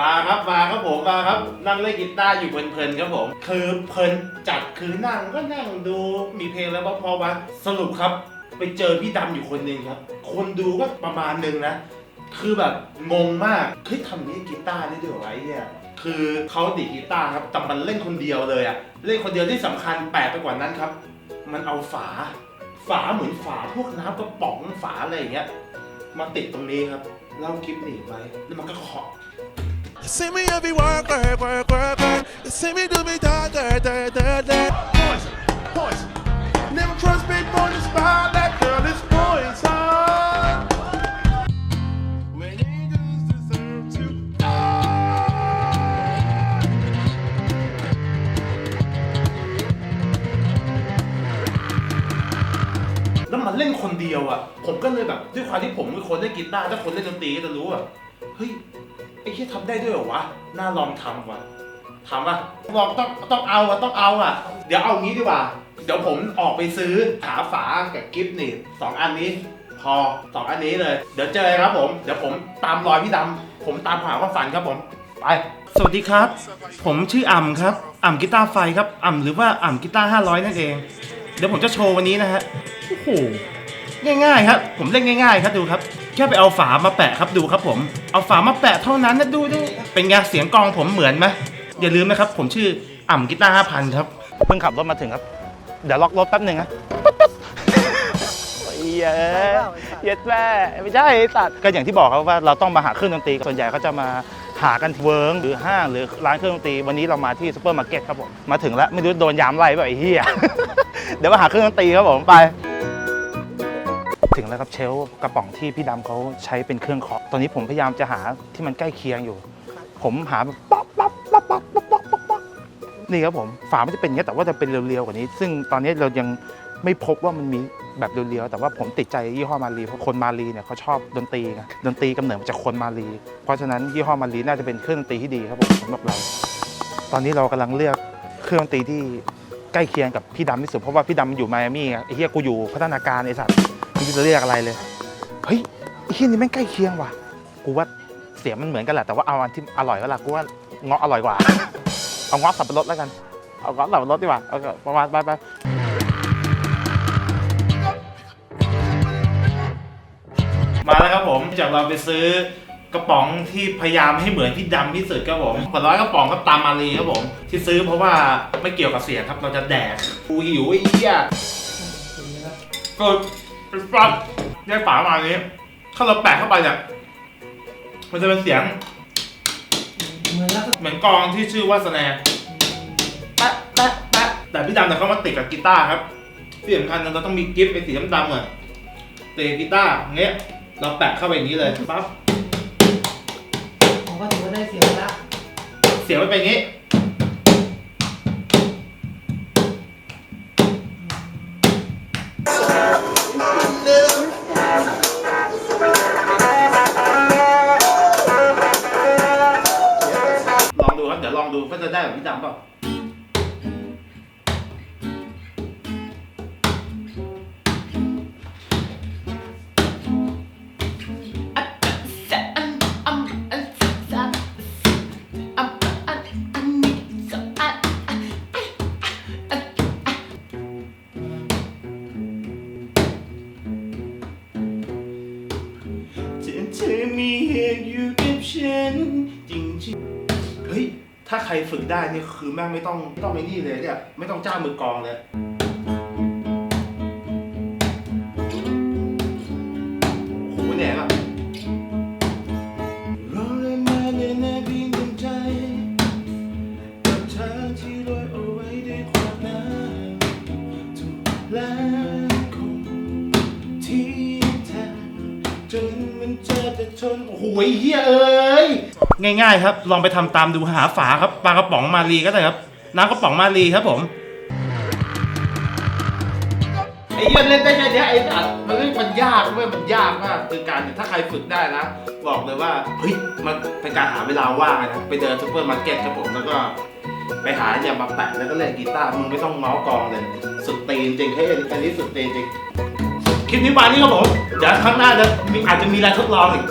มาครับมาครับผมมาครับ นั่งเล่นกีตาร์อยู่เพลินๆครับผม คือเพลินจัดคือนั่งก็นั่งดูมีเพลงแล้วพอๆมาสรุปครับ ไปเจอพี่ดำอยู่คนหนึ่งครับ คนดูก็ประมาณหนึ่งนะ คือแบบงงมากเฮ้ยทำนี้กีตาร์ได้ด้วยเหรอวไอ้เนี่ยคือเขาดีดกีตาร์ครับแต่มันเล่นคนเดียวเลยอะเล่นคนเดียวที่สำคัญแปลกไปกว่านั้นครับ มันเอาฝา ฝาเหมือนฝาพวกน้ำกระป๋องฝาอะไรอย่างเงี้ยมาติดตรงนี้ครับเล่าคลิปหนีไว้แล้วมันก็เคาะ You see me every work, work, work, work, work. You see me do me da da da da da. Poison, poison. Never trust people on the spot. That girl is poison. When angels deserve to die. แล้วมันเล่นคนเดียวอะ ผมก็เลยแบบด้วยความที่ผมเป็นคนเล่นกีตาร์ถ้าคนเล่นดนตรีก็จะรู้ว่าเฮ้ย ไอ้ที่ทำได้ด้วยเหรอวะ น่าลองทำว่ะทำป่ะลองต้องต้องเอาอะต้องเอาอะ เดี๋ยวเอางี้ดีกว่า เดี๋ยวผมออกไปซื้อหาฝากับกิฟต์นี่สองอันนี้ พอสองอันนี้เลย เดี๋ยวเจอครับผม เดี๋ยวผมตามรอยพี่ดำผมตามหาความฝันครับผม ไป สวัสดีครับ ผมชื่ออ่ำครับ อ่ำกีตาร์ไฟครับ อ่ำหรือว่าอ่ำกีตาร์500 นั่นเอง เดี๋ยวผมจะโชว์วันนี้นะฮะ โอ้โห ง่ายๆครับ ผมเล่นง่าย ๆ ครับดูครับ แค่ไปเอาฝามาแปะครับดูครับผม เอาฝามาแปะเท่านั้นนะดูดูเป็นไงเสียงกลองผมเหมือนไหมอย่าลืมนะครับ ผมชื่ออ่ำกีตาร์5,000ครับ เพิ่งขับรถมาถึงครับ เดี๋ยวล็อกรถแป๊บหนึ่งนะโอ้ยเย้ยเย็ดแม่ไม่ใช่ไอ้สัตว์ก็อย่างที่บอกครับว่าเราต้องมาหาเครื่องดนตรีส่วนใหญ่เขาจะมาหากันเวิร์งหรือห้างหรือร้านเครื่องดนตรีวันนี้เรามาที่ซูเปอร์มาร์เก็ตครับผมมาถึงแล้วไม่รู้โดนยามไล่เปล่าไอ้เหี้ย เดี๋ยวมาหาเครื่องดนตรีครับผมไป ถึงแล้วครับเชลกระป๋องที่พี่ดำเขาใช้เป็นเครื่องเคาะตอนนี้ผมพยายามจะหาที่มันใกล้เคียงอยู่ ผมหาแบบป๊อปป๊อปป๊อปป๊อปป๊อปป๊อปป๊อปป๊อปนี่ครับผมฝามันจะเป็นอย่างนี้ยแต่ว่าจะเป็นเรียวๆกว่านี้ ซึ่งตอนนี้เรายังไม่พบว่ามันมีแบบเรียวๆแต่ว่าผมติดใจยี่ห้อมารีเพราะคนมารีเนี่ยเขาชอบดนตรีไงดนตรีกำเนิดมาจากคนมารีเพราะฉะนั้นยี่ห้อมารีน่าจะเป็นเครื่องดนตรีที่ดีครับผมสำหรับเรา ตอนนี้เรากำลังเลือกเครื่องดนตรีที่ใกล้เคียงกับพี่ดำที่สุดเพราะว่าพี่ดำอยู่ไมอามี่ไงไอ้เฮียกูอยู่พัฒนาการไอ้สัตว์ ไม่รู้จะเรียกอะไรเลย เฮ้ยไอ้เฮียนี่แม่งใกล้เคียงว่ะ กูว่าเสียงมันเหมือนกันแหละ แต่ว่าเอาอันที่อร่อยก็ละกูว่าเงาะอร่อยกว่า เอาเงาะสับปะรดแล้วกัน เอาเงาะสับปะรดดีกว่า เอาประมาณไปไปมาแล้วครับผมจากเราไปซื้อกระป๋องที่พยายามให้เหมือนที่ดำที่สุดครับผมผลร้อยกระป๋องครับตามมารีครับผม ที่ซื้อเพราะว่าไม่เกี่ยวกับเสียงครับเราจะแดกกูหิวไอ้เหี้ยก็ เป็นปลัดได้ฝามาอย่างนี้ ถ้าเราแปะเข้าไปเนี่ยมันจะเป็นเสียง เหมือนแล้วก็เหมือนกลองที่ชื่อว่าสแนร์แปะแปะแปะแต่พี่ดำเนี่ยเขามาติดกับกีตาร์ครับที่สำคัญเราต้องมีกิฟต์เป็นสีดำๆอะติดกับกีตาร์อย่างเงี้ย เราแปะเข้าไปอย่างนี้เลยปั๊บผมก็ถือว่าได้เสียงแล้ว เสียงมันเป็นอย่างนี้ ลองดูก็จะได้แบบพี่ดำเปล่า ถ้าใครฝึกได้นี่คือแม่งไม่ต้องต้องไอ้นี่เลยเนี่ยไม่ต้องจ้างมือกลองเลยโอ้โหเนี่ยแบบรอเลยมาเลยนะพี่ดวงใจกับทางที่ลอยเอาไว้ด้วยความน้ำถูกแล้ว เจอแต่ทนโอ้โหเฮียเอ้ยง่าย ๆ ครับ ลองไปทำตามดูหาฝาครับปลากระป๋องมารีก็ได้ครับน้ำกระป๋องมารีครับผมไอ้เหี้ยเล่นได้แค่เนี้ยไอ้สัตว์มันเล่นมันยากเว้ยมันยากมากคือการถ้าใครฝึกได้นะบอกเลยว่าเฮ้ยมันเป็นการหาเวลาว่างนะไปเดินซูเปอร์มาร์เก็ตครับผมแล้วก็ ไปหาอย่ามาแปะแล้วก็เล่นกีตาร์มึงไม่ต้องเมาส์กองเลยสุดตีนจริงเฮ้ยอันนี้สุดตีนจริง คลิปนี้ไปนี่ครับผมเดี๋ยวครั้งหน้าจะมีอาจจะมีอะไรทดลองอีก